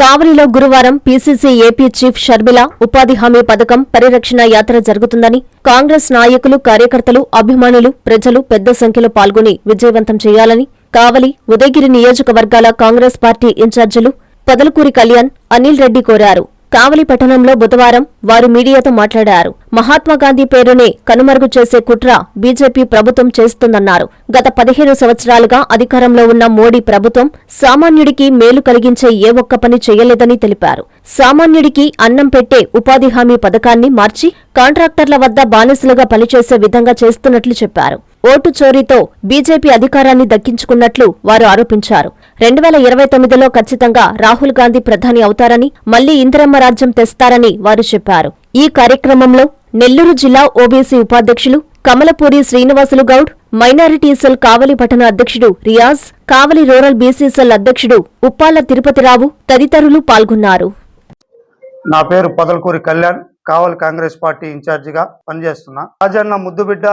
కావలిలో గురువారం PCC AP chief Sharmila ఉపాధి హామీ పథకం పరిరక్షణ యాత్ర జరుగుతుందని కాంగ్రెస్ నాయకులు కార్యకర్తలు అభిమానులు ప్రజలు పెద్ద సంఖ్యలో పాల్గొని విజయవంతం చేయాలని కావలి ఉదయగిరి నియోజకవర్గాల కాంగ్రెస్ పార్టీ ఇన్ఛార్జీలు పదలకూరి కళ్యాణ్ అనిల్ రెడ్డి కోరారు. కావలి పట్టణంలో బుధవారం వారు మీడియాతో మాట్లాడారు. మహాత్మాగాంధీ పేరునే కనుమరుగు చేసే కుట్ర బీజేపీ ప్రభుత్వం చేస్తుందన్నారు. గత పదిహేను సంవత్సరాలుగా అధికారంలో ఉన్న మోడీ ప్రభుత్వం సామాన్యుడికి మేలు కలిగించే ఏ ఒక్క పని చేయలేదని తెలిపారు. సామాన్యుడికి అన్నం పెట్టే ఉపాధి హామీ పథకాన్ని మార్చి కాంట్రాక్టర్ల వద్ద బానిసలుగా పనిచేసే విధంగా చేస్తున్నట్లు చెప్పారు. ఓటు చోరీతో బీజేపీ అధికారాన్ని దక్కించుకున్నట్లు వారు ఆరోపించారు. రెండు వేల ఇరవై తొమ్మిదిలో ఖచ్చితంగా రాహుల్ గాంధీ ప్రధాని అవుతారని మళ్ళీ ఇందిరమ్మ రాజ్యం తెస్తారని వారు చెప్పారు. ఈ కార్యక్రమంలో నెల్లూరు జిల్లా ఓబీసీ ఉపాధ్యక్షులు కమలపూరి శ్రీనివాసులు గౌడ్ మైనారిటీ సెల్ కావలి పట్టణ అధ్యక్షుడు Riyaz Kavali rural BC cell అధ్యక్షుడు ఉప్పాల తిరుపతిరావు తదితరులు పాల్గొన్నారు. నా పేరు పొదలకూరి కళ్యాణ్ కావలి కాంగ్రెస్ పార్టీ ఇన్ఛార్జిగా పనిచేస్తున్నా. రాజన్న ముద్దుబిడ్డ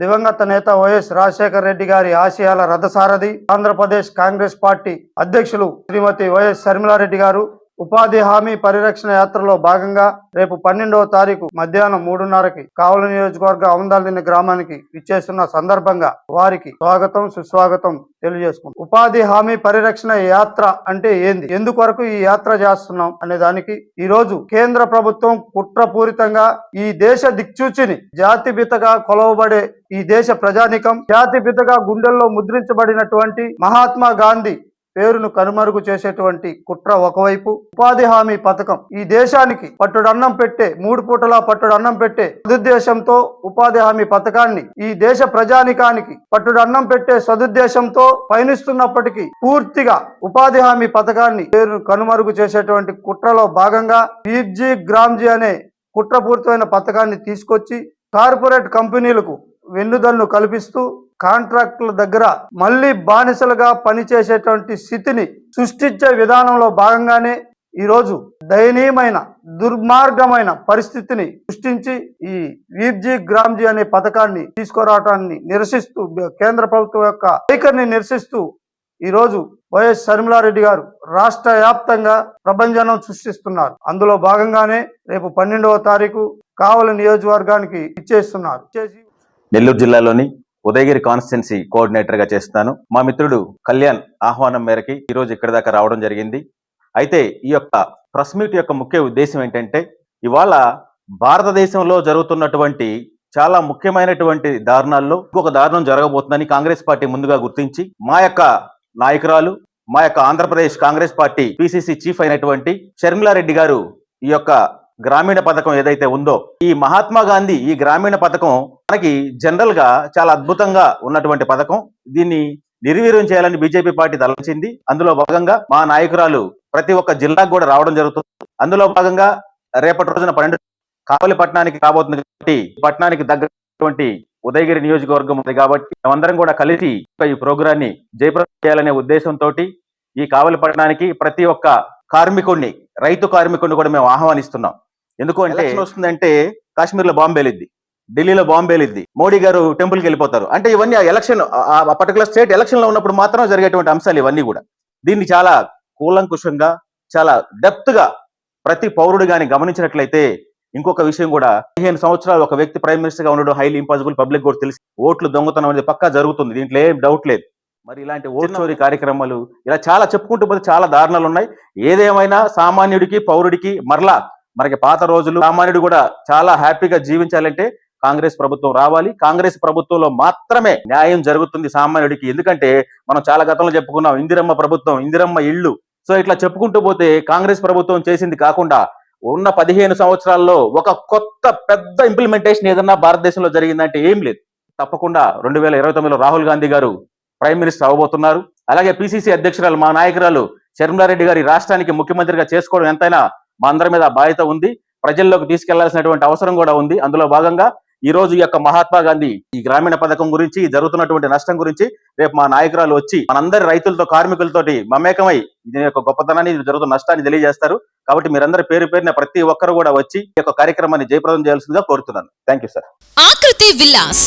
దివంగత నేత వైఎస్ రాజశేఖర రెడ్డి గారి ఆశయాల రథసారథి ఆంధ్రప్రదేశ్ కాంగ్రెస్ పార్టీ అధ్యక్షులు శ్రీమతి వైఎస్ శర్మిలారెడ్డి గారు ఉపాధి హామీ పరిరక్షణ యాత్రలో భాగంగా రేపు పన్నెండవ తారీఖు మధ్యాహ్నం మూడున్నరకి కావలి నియోజకవర్గ అవందాలిని గ్రామానికి ఇచ్చేస్తున్న సందర్భంగా వారికి స్వాగతం సుస్వాగతం తెలియజేసుకుంటాం ఉపాధి హామీ పరిరక్షణ యాత్ర అంటే ఏంది? ఎందుకొరకు ఈ యాత్ర చేస్తున్నాం అనే దానికి ఈ రోజు కేంద్ర ప్రభుత్వం కుట్రపూరితంగా ఈ దేశ దిక్చూచిని జాతిపితగా కొలవబడే ఈ దేశ ప్రజానికం జాతిపితగా గుండెల్లో ముద్రించబడినటువంటి మహాత్మా గాంధీ పేరును కనుమరుగు చేసేటువంటి కుట్ర ఒకవైపు ఉపాధి హామీ పథకం. ఈ దేశానికి పట్టుడు అన్నం పెట్టే మూడు పూటలా పట్టుడు అన్నం పెట్టే సదుద్దేశంతో ఉపాధి హామీ పథకాన్ని ఈ దేశ ప్రజానికానికి పట్టుడు అన్నం పెట్టే సదుద్దేశంతో పయనిస్తున్నప్పటికీ పూర్తిగా ఉపాధి హామీ పథకాన్ని పేరును కనుమరుగు చేసేటువంటి కుట్రలో భాగంగా బీబ్జీ గ్రామ్జీ అనే కుట్రపూరితమైన పథకాన్ని తీసుకొచ్చి కార్పొరేట్ కంపెనీలకు వెన్నుదన్ను కల్పిస్తూ కాంట్రాక్టుల దగ్గర మళ్ళీ బానిసలుగా పనిచేసేటువంటి స్థితిని సృష్టించే విధానంలో భాగంగానే ఈరోజు దయనీయమైన దుర్మార్గమైన పరిస్థితిని సృష్టించి ఈ వీబ్జీ గ్రామ్జీ అనే పథకాన్ని తీసుకురావటాన్ని నిరసిస్తూ కేంద్ర ప్రభుత్వం యొక్క వైఖరిని నిరసిస్తూ ఈరోజు వైఎస్ షర్మిలారెడ్డి గారు రాష్ట్ర వ్యాప్తంగా ప్రభంజనం సృష్టిస్తున్నారు. అందులో భాగంగానే రేపు పన్నెండవ తారీఖు కావలి నియోజకవర్గానికి ఇచ్చేస్తున్నారు నెల్లూరు జిల్లాలోని ఉదయగిరి కాన్స్టిట్యున్సీ కోఆర్డినేటర్గా చేస్తున్నాను. మా మిత్రుడు కళ్యాణ్ ఆహ్వానం మేరకి ఈరోజు ఇక్కడి దాకా రావడం జరిగింది. అయితే ఈ యొక్క ప్రెస్ మీట్ యొక్క ముఖ్య ఉద్దేశం ఏంటంటే ఇవాళ భారతదేశంలో జరుగుతున్నటువంటి చాలా ముఖ్యమైనటువంటి దారుణాల్లో ఇంకొక దారుణం జరగబోతుందని కాంగ్రెస్ పార్టీ ముందుగా గుర్తించి మా యొక్క నాయకురాలు మా యొక్క Andhra Pradesh Congress party PCC chief అయినటువంటి షర్మిలారెడ్డి గారు ఈ యొక్క గ్రామీణ పథకం ఏదైతే ఉందో ఈ మహాత్మా గాంధీ ఈ గ్రామీణ పథకం మనకి జనరల్గా చాలా అద్భుతంగా ఉన్నటువంటి పథకం. దీన్ని నిర్వీర్యం చేయాలని బీజేపీ పార్టీ తలచింది అందులో భాగంగా మా నాయకురాలు ప్రతి ఒక్క జిల్లాకు కూడా రావడం జరుగుతుంది. అందులో భాగంగా రేపటి రోజున పన్నెండు కావలి పట్టణానికి రాబోతుంది కాబట్టి ఈ పట్టణానికి దగ్గరటువంటి ఉదయగిరి నియోజకవర్గం ఉంది కాబట్టి మేమందరం కూడా కలిసి ఈ ప్రోగ్రాన్ని జయప్రదం చేయాలనే ఉద్దేశంతో ఈ కావలి పట్టణానికి ప్రతి ఒక్క కార్మికుడిని రైతు కార్మికుడిని కూడా మేము ఆహ్వానిస్తున్నాం. ఎందుకు అంటే ఎలక్షన్ వస్తుందంటే కాశ్మీర్లో బాంబు పేలిద్ది ఢిల్లీలో బాంబు పేలిద్ది మోడీ గారు టెంపుల్కి వెళ్ళిపోతారు. అంటే ఇవన్నీ ఆ ఎలక్షన్ ఆ పర్టికులర్ స్టేట్ ఎలక్షన్లో ఉన్నప్పుడు మాత్రం జరిగేటువంటి అంశాలు ఇవన్నీ కూడా. దీన్ని చాలా కూలంకుషంగా చాలా డెప్త్గా ప్రతి పౌరుడు గాని గమనించినట్లయితే ఇంకొక విషయం కూడా పదిహేను సంవత్సరాలు ఒక వ్యక్తి ప్రైమ్ మినిస్టర్గా ఉండడం హైలీ ఇంపాసిబుల్ పబ్లిక్ కూడా తెలిసి ఓట్లు దొంగతనం అనేది పక్కా జరుగుతుంది దీంట్లో ఏం డౌట్ లేదు. మరి ఇలాంటి ఓట్ చోరీ కార్యక్రమాలు ఇలా చాలా చెప్పుకుంటూ పోతే చాలా దారుణాలు ఉన్నాయి. ఏదేమైనా సామాన్యుడికి పౌరుడికి మరలా మనకి పాత రోజులు సామాన్యుడు కూడా చాలా హ్యాపీగా జీవించాలంటే కాంగ్రెస్ ప్రభుత్వం రావాలి. కాంగ్రెస్ ప్రభుత్వంలో మాత్రమే న్యాయం జరుగుతుంది సామాన్యుడికి. ఎందుకంటే మనం చాలా గతంలో చెప్పుకున్నాం ఇందిరమ్మ ప్రభుత్వం ఇందిరమ్మ ఇళ్ళు. సో ఇట్లా చెప్పుకుంటూ పోతే కాంగ్రెస్ ప్రభుత్వం చేసింది కాకుండా ఉన్న పదిహేను సంవత్సరాల్లో ఒక కొత్త పెద్ద ఇంప్లిమెంటేషన్ ఏదన్నా భారతదేశంలో జరిగిందంటే ఏం లేదు. తప్పకుండా రెండు వేల ఇరవై తొమ్మిదిలో రాహుల్ గాంధీ గారు ప్రైమ్ మినిస్టర్ అవ్వబోతున్నారు అలాగే పిసిసి అధ్యక్షురాలు మా నాయకురాలు శర్మిలారెడ్డి గారి రాష్ట్రానికి ముఖ్యమంత్రిగా చేసుకోవడం ఎంతైనా మా అందరి మీద బాధ్యత ఉంది. ప్రజల్లోకి తీసుకెళ్ళాల్సినటువంటి అవసరం కూడా ఉంది. అందులో భాగంగా ఈ రోజు ఈ యొక్క మహాత్మా గాంధీ ఈ గ్రామీణ పథకం గురించి జరుగుతున్నటువంటి నష్టం గురించి రేపు మా నాయకురాలు వచ్చి మనందరి రైతులతో కార్మికులతోటి మమేకమై దీని యొక్క గొప్పతనాన్ని జరుగుతున్న నష్టాన్ని తెలియజేస్తారు. కాబట్టి మీరందరి పేరు పేరున ప్రతి ఒక్కరు కూడా వచ్చి ఈ యొక్క కార్యక్రమాన్ని జయప్రదం చేయాల్సిందిగా కోరుతున్నాను. Thank you sir. Akruthi villas.